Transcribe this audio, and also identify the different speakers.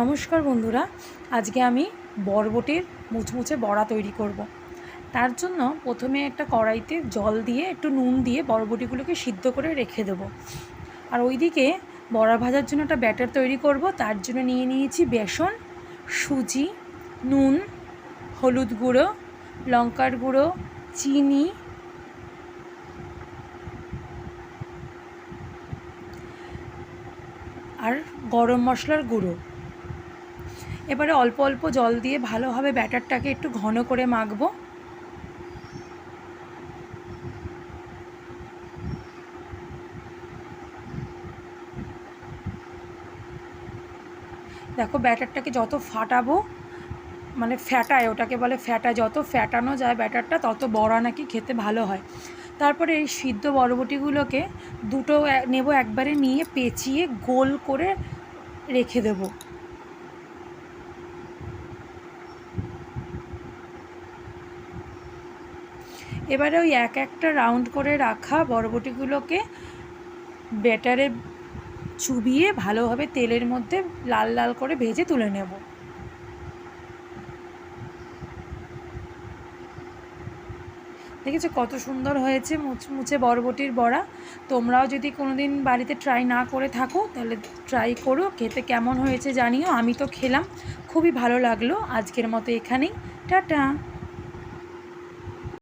Speaker 1: নমস্কার বন্ধুরা, আজকে আমি বরবটির মুচমুচে বড়া তৈরি করব। তার জন্য প্রথমে একটা কড়াইতে জল দিয়ে, একটু নুন দিয়ে বরবটিগুলোকে সিদ্ধ করে রেখে দেবো আর ওইদিকে বড়া ভাজার জন্য একটা ব্যাটার তৈরি করব, তার জন্য নিয়ে নিয়েছি বেসন, সুজি, নুন, হলুদ গুঁড়ো, লঙ্কার গুঁড়ো, চিনি, আর গরম মশলার গুঁড়ো এবারে অল্প অল্প জল দিয়ে ভালোভাবে ব্যাটারটাকে একটু ঘন করে মাখবো। দেখো ব্যাটারটাকে যত ফাটাবো মানে ফ্যাটায়, ওটাকে বলে ফ্যাটা যত ফ্যাটানো যায় ব্যাটারটা, তত বড়া নাকি খেতে ভালো হয়। তারপরে এই সিদ্ধ বরবটিগুলোকে দুটো নেব একবারে নিয়ে পেঁচিয়ে গোল করে রেখে দেবো। এবারে ওই এক একটা রাউন্ড করে রাখা বরবটিগুলোকে ব্যাটারে চুবিয়ে ভালোভাবে তেলের মধ্যে লাল লাল করে ভেজে তুলে নেব। দেখেছ কত সুন্দর হয়েছে মুচমুচে বরবটির বড়া? তোমরাও যদি কোনো দিন বাড়িতে ট্রাই না করে থাকো, তাহলে ট্রাই করো, খেতে কেমন হয়েছে জানিও। আমি তো খেলাম, খুবই ভালো লাগল। আজকের মতো এখানেই। টাটা!